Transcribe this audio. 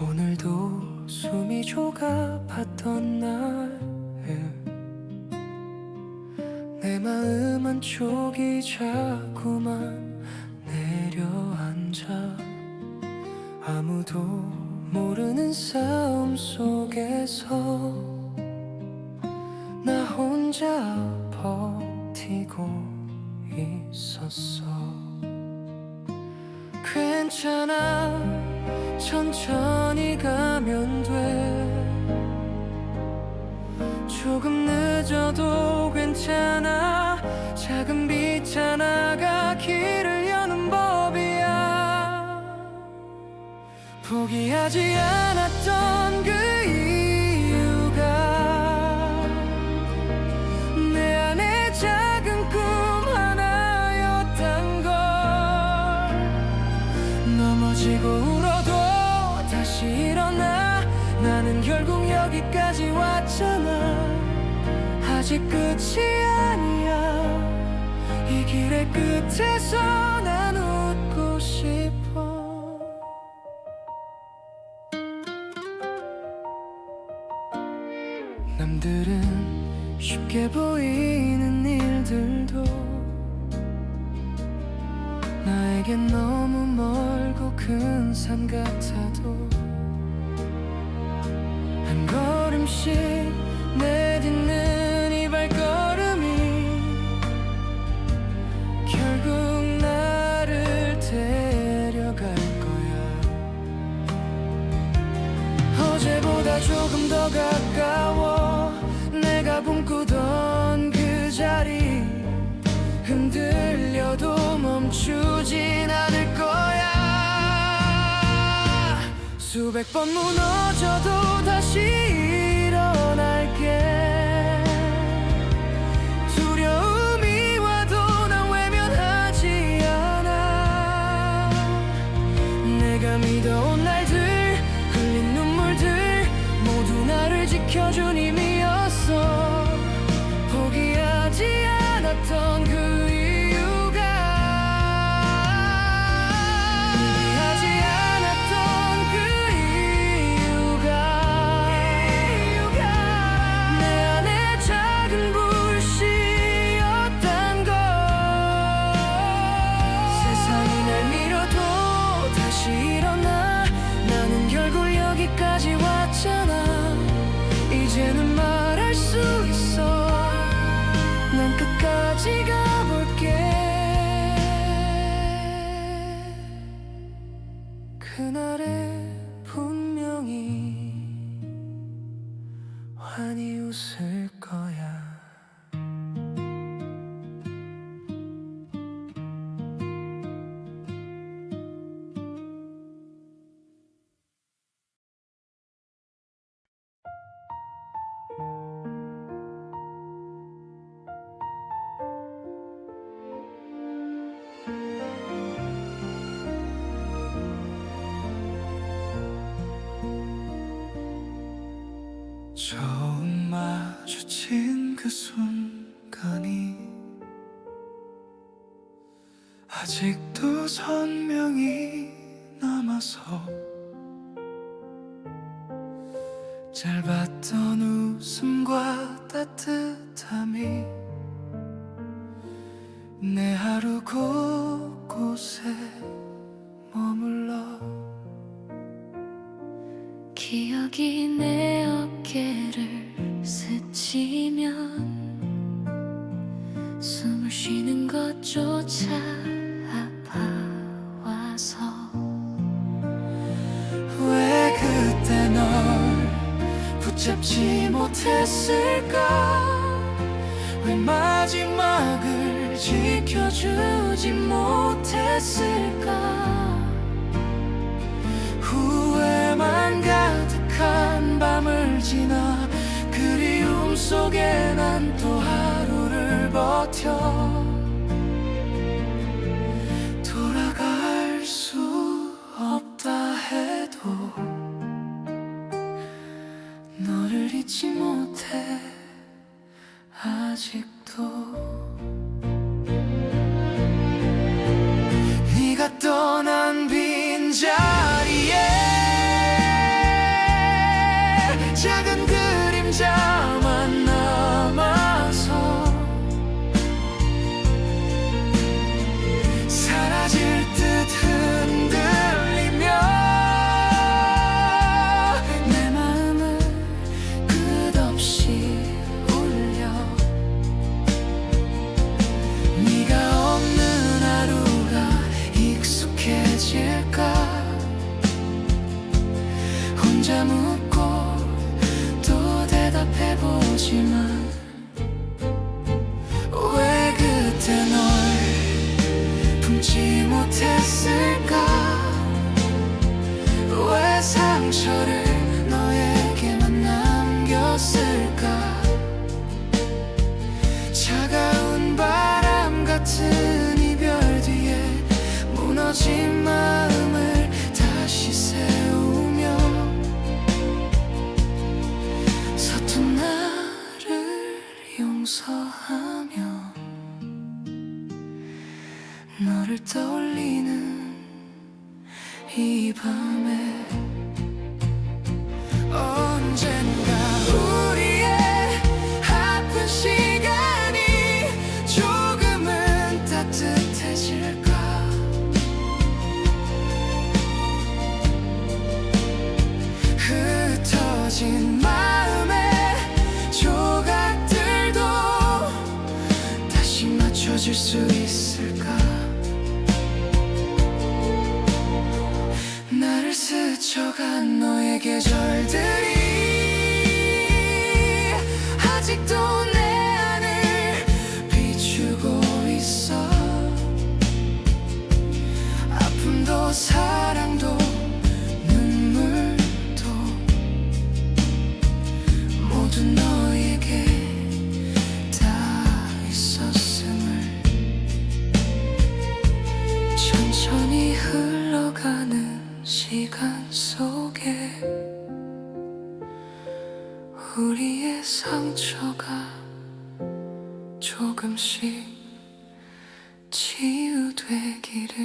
오늘도 숨이 조가팠던 날. 내 마음 한쪽이 자꾸만 내려앉아 아무도 모르는 싸움 속에서 나 혼자 버티고 있었어. 괜찮아 천천히 가면 돼. 조금 늦어도 괜찮아. 작은 빛 하나가 길을 여는 법이야. 포기하지 않았던 그 일어 나 나는 결국 여기까지 왔잖아. 아직 끝이 아니야. 이 길의 끝에서 난 웃고 싶어. 남들은 쉽게 보이는 일들도 나에겐 너무 멀고 큰 산 같아도 걸음씩 내딛는 이 발걸음이 결국 나를 데려갈 거야. 어제보다 조금 더 가까워 내가 꿈꾸던 그 자리. 흔들려도 멈추진 않을 거야. 수백 번 무너져도 다시 그날에 그 순간이 아직도 선명히 남아서 짧았던 웃음과 따뜻함이 내 하루 곳곳에 머물러 기억이 내 어깨를 조차 아파와서. 왜 그때 널 붙잡지 못했을까? 왜 마지막을 지켜주지 못했을까? 후회만 가득한 밤을 지나 그리움 속에 난 또 하루를 버텨 상처를 너에게만 남겼을까? 차가운 바람 같은 이별 뒤에 무너진 마음을 다시 세우며 서툰 나를 용서하며 너를 떠올리는 이 밤에 맞춰질 수 있을까? 나를 스쳐간 너의 계절들이 아직도 조금씩 치유되기를